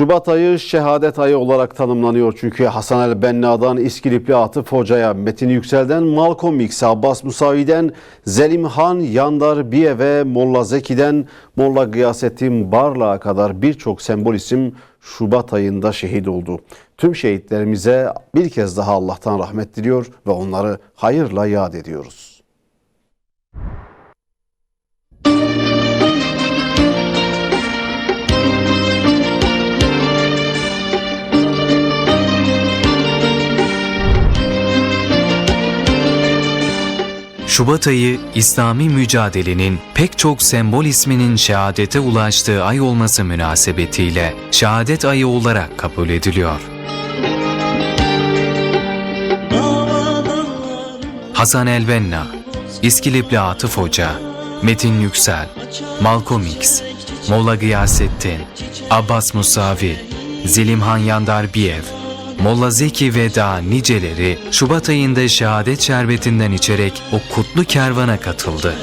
Şubat ayı şehadet ayı olarak tanımlanıyor çünkü Hasan el Benna'dan İskilipli Atıf Hoca'ya, Metin Yüksel'den Malcolm X, Abbas Musavi'den Zelim Han, Yandar Biye ve Molla Zeki'den Molla Gıyasettin Barla'ya kadar birçok sembol isim Şubat ayında şehit oldu. Tüm şehitlerimize bir kez daha Allah'tan rahmet diliyor ve onları hayırla yad ediyoruz. Şubat ayı İslami mücadelenin pek çok sembol isminin şehadete ulaştığı ay olması münasebetiyle şehadet ayı olarak kabul ediliyor. Hasan Elbenna, İskilipli Atıf Hoca, Metin Yüksel, Malcolm X, Molla Gıyasettin, Abbas Musavi, Zilimhan Yandar Biyev, Molla Zeki ve daha niceleri Şubat ayında şehadet şerbetinden içerek o kutlu kervana katıldı.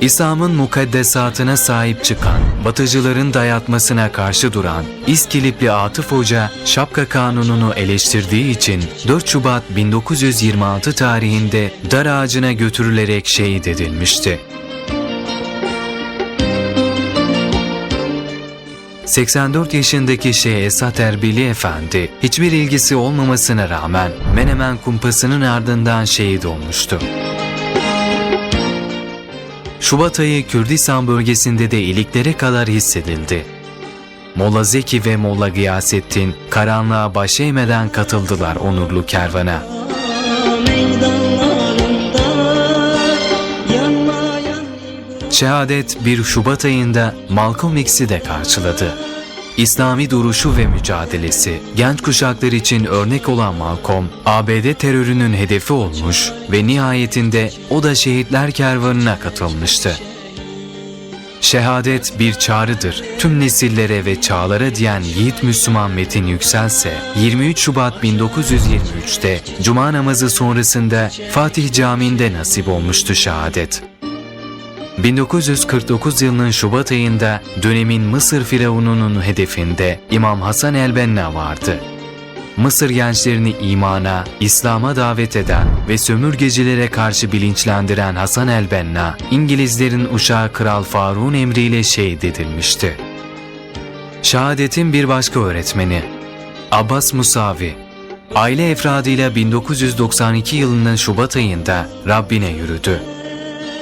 İslam'ın mukaddesatına sahip çıkan, batıcıların dayatmasına karşı duran İskilipli Atıf Hoca şapka kanununu eleştirdiği için 4 Şubat 1926 tarihinde dar ağacına götürülerek şehit edilmişti. 84 yaşındaki Şeyh Esat Erbili Efendi hiçbir ilgisi olmamasına rağmen Menemen kumpasının ardından şehit olmuştu. Şubat ayı Kürdistan bölgesinde de iliklere kadar hissedildi. Molla Zeki ve Molla Gıyasettin karanlığa baş eğmeden katıldılar onurlu kervana. Şehadet 1 Şubat ayında Malcolm X'i de karşıladı. İslami duruşu ve mücadelesi genç kuşaklar için örnek olan Malcolm, ABD terörünün hedefi olmuş ve nihayetinde o da şehitler kervanına katılmıştı. Şehadet bir çağrıdır. Tüm nesillere ve çağlara diyen yiğit Müslüman Metin Yükselse 23 Şubat 1923'te Cuma namazı sonrasında Fatih Camii'nde nasip olmuştu şehadet. 1949 yılının Şubat ayında dönemin Mısır Firavununun hedefinde İmam Hasan el-Benna vardı. Mısır gençlerini imana, İslam'a davet eden ve sömürgecilere karşı bilinçlendiren Hasan el-Benna, İngilizlerin uşağı Kral Faruk'un emriyle şehit edilmişti. Şehadetin bir başka öğretmeni Abbas Musavi, aile efradıyla 1992 yılının Şubat ayında Rabbine yürüdü.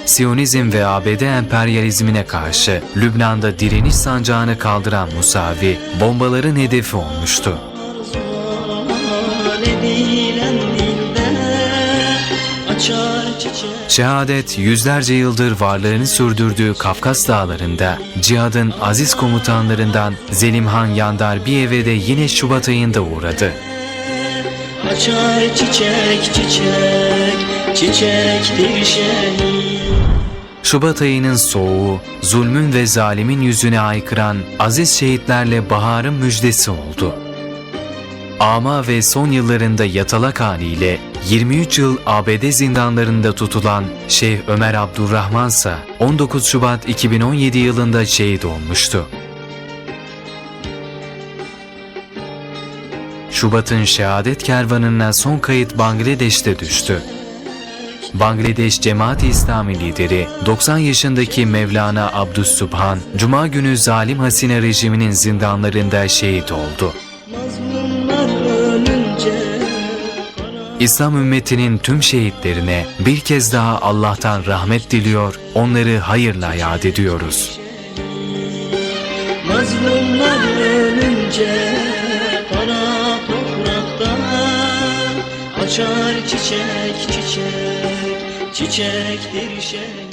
Siyonizm ve ABD emperyalizmine karşı Lübnan'da direniş sancağını kaldıran Musavi, bombaların hedefi olmuştu. Şehadet yüzlerce yıldır varlığını sürdürdüğü Kafkas dağlarında cihadın aziz komutanlarından Zelimhan Yandar bir eve de yine Şubat ayında uğradı. Açar çiçek çiçek çiçek bir şey Şubat ayının soğuğu, zulmün ve zalimin yüzüne aykıran aziz şehitlerle baharın müjdesi oldu. Ama ve son yıllarında yatalak haliyle 23 yıl ABD zindanlarında tutulan Şeyh Ömer Abdurrahman ise 19 Şubat 2017 yılında şehit olmuştu. Şubat'ın şehadet kervanına son kayıt Bangladeş'te düştü. Bangladeş Cemaat-i İslami lideri 90 yaşındaki Mevlana Abdüssubhan, Cuma günü zalim Hasine rejiminin zindanlarında şehit oldu. İslam ümmetinin tüm şehitlerine bir kez daha Allah'tan rahmet diliyor, onları hayırla yad ediyoruz. Mazlumlar ölünce kara toprakta açar çiçek çiçek çiçektir şey